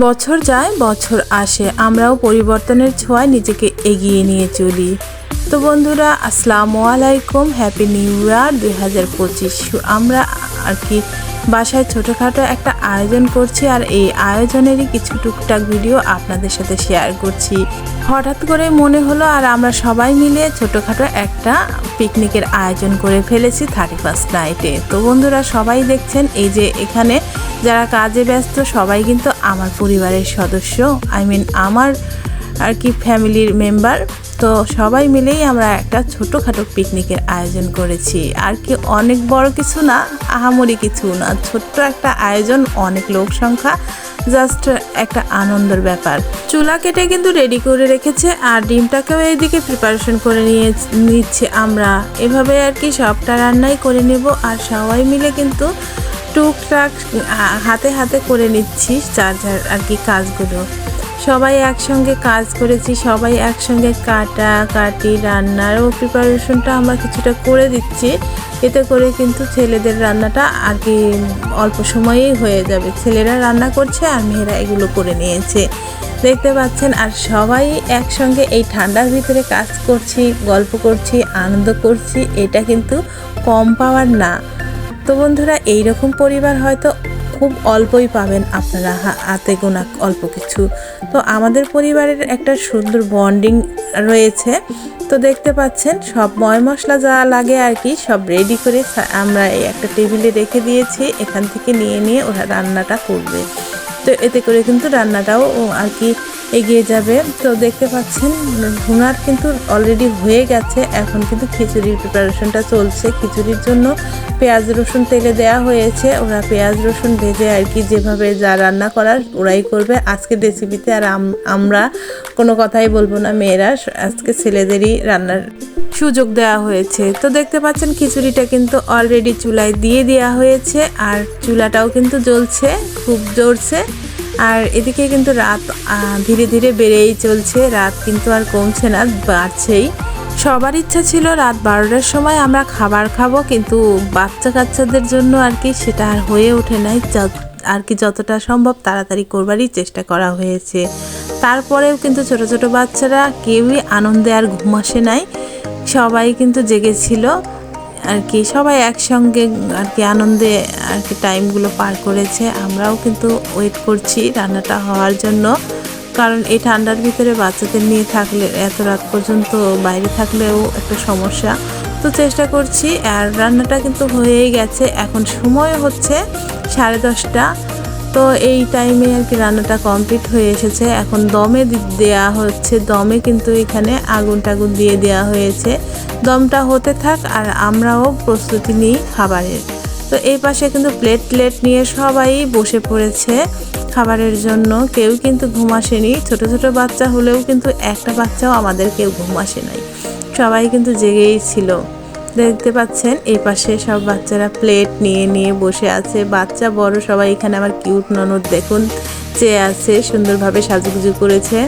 বছর যায়, বছর আসে। আমরাও পরিবর্তনের ছোঁয়ায় নিজেকে এগিয়ে নিয়ে চলি। তো বন্ধুরা, আসসালামু আলাইকুম হ্যাপি নিউ ইয়ার দুই হাজার পঁচিশ। আমরা আর কি বাসায় ছোটোখাটো একটা আয়োজন করছি আর এই আয়োজনেরই কিছু টুকটাক ভিডিও আপনাদের সাথে শেয়ার করছি। হঠাৎ করে মনে হলো আর আমরা সবাই মিলে ছোটোখাটো একটা পিকনিকের আয়োজন করে ফেলেছি থার্টি ফার্স্ট নাইটে। তো বন্ধুরা, সবাই দেখছেন এই যে এখানে যারা কাজে ব্যস্ত, সবাই কিন্তু আমার পরিবারের সদস্য, আই মিন আমার আর কি ফ্যামিলির মেম্বার। তো সবাই মিলেই আমরা একটা ছোটোখাটো পিকনিকের আয়োজন করেছি। আর কি অনেক বড় কিছু না, আহামরি কিছু না। ছোট্ট একটা আয়োজন, অনেক লোক সংখ্যা জাস্ট একটা আনন্দের ব্যাপার। চুলা কেটে কিন্তু রেডি করে রেখেছে, আর ডিমটাকেও এইদিকে প্রিপারেশন করে নিয়ে নিচ্ছে আমরা। এভাবে আর কি সবটা রান্নাই করে নেব, আর সবাই মিলে কিন্তু টুকটাক হাতে হাতে করে নিচ্ছি যার আর কি কাজগুলো। সবাই একসঙ্গে কাজ করেছি, সবাই একসঙ্গে কাটা, কাটি রান্নারও প্রিপারেশনটা আমরা কিছুটা করে দিচ্ছি। এতে করে কিন্তু ছেলেদের রান্নাটা আগে অল্প সময়েই হয়ে যাবে। ছেলেরা রান্না করছে, আর মেয়েরা এগুলো করে নিয়েছে। দেখতে পাচ্ছেন, আর সবাই একসঙ্গে এই ঠান্ডার ভিতরে কাজ করছি, গল্প করছি, আনন্দ করছি, এটা কিন্তু কম পাওয়ার না। তো বন্ধুরা, এইরকম পরিবার হয়তো খুব অল্পই পাবেন আপনারা, হাতে গোনা অল্প কিছু। তো আমাদের পরিবারের একটা সুন্দর বন্ডিং রয়েছে। তো দেখতে পাচ্ছেন, সব ময় মশলা যা লাগে আর কি, সব রেডি করে আমরা এই একটা টেবিলে রেখে দিয়েছি। এখান থেকে নিয়ে নিয়ে ওরা রান্নাটা করবে। তো এতে করে কিন্তু রান্নাটাও আর কি এগিয়ে যাবে। তো দেখতে পাচ্ছেন, ভুনার কিন্তু অলরেডি হয়ে গেছে। এখন কিন্তু খিচুড়ির প্রিপারেশনটা চলছে। খিচুড়ির জন্য পেঁয়াজ, রসুন তেলে দেওয়া হয়েছে। ওরা পেঁয়াজ, রসুন ভেজে আর কি যেভাবে যা রান্না করার ওরাই করবে। আজকে রেসিপিতে আর আম- আমরা কোনো কথাই বলব না। মেয়েরা, আজকে ছেলেদেরই রান্নার সুযোগ দেওয়া হয়েছে। তো দেখতে পাচ্ছেন, খিচুড়িটা কিন্তু অলরেডি চুলায় দিয়ে দেওয়া হয়েছে। আর চুলাটাও কিন্তু জ্বলছে, খুব জ্বলছে। আর এদিকে কিন্তু রাত ধীরে ধীরে বেড়েই চলছে। রাত কিন্তু আর কমছে না, বাড়ছেই। সবার ইচ্ছা ছিল রাত বারোটার সময় আমরা খাবার খাব, কিন্তু বাচ্চা কাচ্চাদের জন্য আর কি সেটা আর হয়ে ওঠে নাই। আর কি যতটা সম্ভব তাড়াতাড়ি করবারই চেষ্টা করা হয়েছে। তারপরেও কিন্তু ছোট ছোট বাচ্চারা কেউই আনন্দে আর ঘুম আসে নাই। সবাই কিন্তু জেগেছিল। আর কি, সবাই একসঙ্গে আর কি আনন্দে আর কি টাইমগুলো পার করেছে। আমরাও কিন্তু ওয়েট করছি রান্নাটা হওয়ার জন্য। কারণ এই ঠান্ডার ভিতরে বাচ্চাদের নিয়ে থাকলে, এত রাত পর্যন্ত বাইরে থাকলেও একটা সমস্যা। তো চেষ্টা করছি, আর রান্নাটা কিন্তু হয়েই গেছে। এখন সময় হচ্ছে সাড়ে দশটা। তো এই টাইমে আর কি রান্নাটা কমপ্লিট হয়ে এসেছে। এখন দমে দেয়া হচ্ছে। দমে কিন্তু এখানে আগুন টাগুন দিয়ে দেওয়া হয়েছে। দমটা হতে থাক আর আমরাও প্রস্তুতি নিই খাবারের। তো এই পাশে কিন্তু প্লেট প্লেট নিয়ে সবাই বসে পড়েছে খাবারের জন্য। কেউ কিন্তু ঘুম আসেনি। ছোট ছোট বাচ্চা হলেও কিন্তু একটা বাচ্চাও আমাদের কেউ ঘুম আসে নাই। সবাই কিন্তু জেগেই ছিল। দেখতে পাচ্ছেন, এই পাশে সব বাচ্চারা প্লেট নিয়ে নিয়ে বসে আছে। বাচ্চা, বড় সবাই এখানে। আমার কিউট ননদ দেখুন, চেয়ে আছে, সুন্দরভাবে সাজুগুজু করেছে।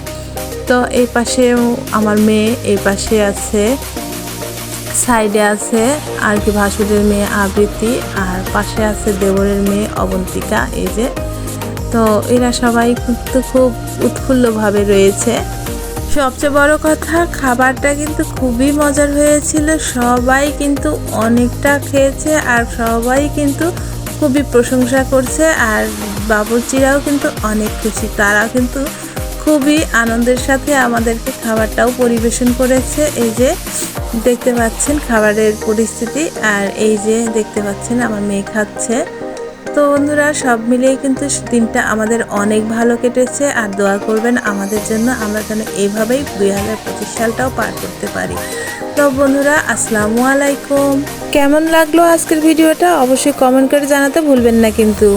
তো এই পাশেও আমার মেয়ে, এই পাশে আছে সাইডে আছে আর কি ভাসুরের মেয়ে আবৃত্তি, আর পাশে আছে দেবরের মেয়ে অবন্তিকা, এই যে। তো এরা সবাই কিন্তু খুব উৎফুল্লভাবে রয়েছে। সবচেয়ে বড় কথা, খাবারটা কিন্তু খুবই মজার হয়েছিল। সবাই কিন্তু অনেকটা খেয়েছে আর সবাই কিন্তু খুবই প্রশংসা করছে আর বাবুর্চিরাও কিন্তু অনেক খুশি। তারা কিন্তু খুবই আনন্দের সাথে আমাদেরকে খাবারটাও পরিবেশন করেছে। এই যে দেখতে পাচ্ছেন খাবারের পরিস্থিতি আর এই যে দেখতে পাচ্ছেন আমার মেয়ে খাচ্ছে। তো বন্ধুরা, সব মিলিয়ে কিন্তু দিনটা আমাদের অনেক ভালো কেটেছে। আর দোয়া করবেন আমাদের জন্য আমরা যেন এইভাবেই দুই হাজার পঁচিশ সালটাও পার করতে পারি। তো বন্ধুরা, আসসালামু আলাইকুম। কেমন লাগল আজকের ভিডিওটা? অবশ্যই কমেন্ট করে জানাতে ভুলবেন না কিন্তু।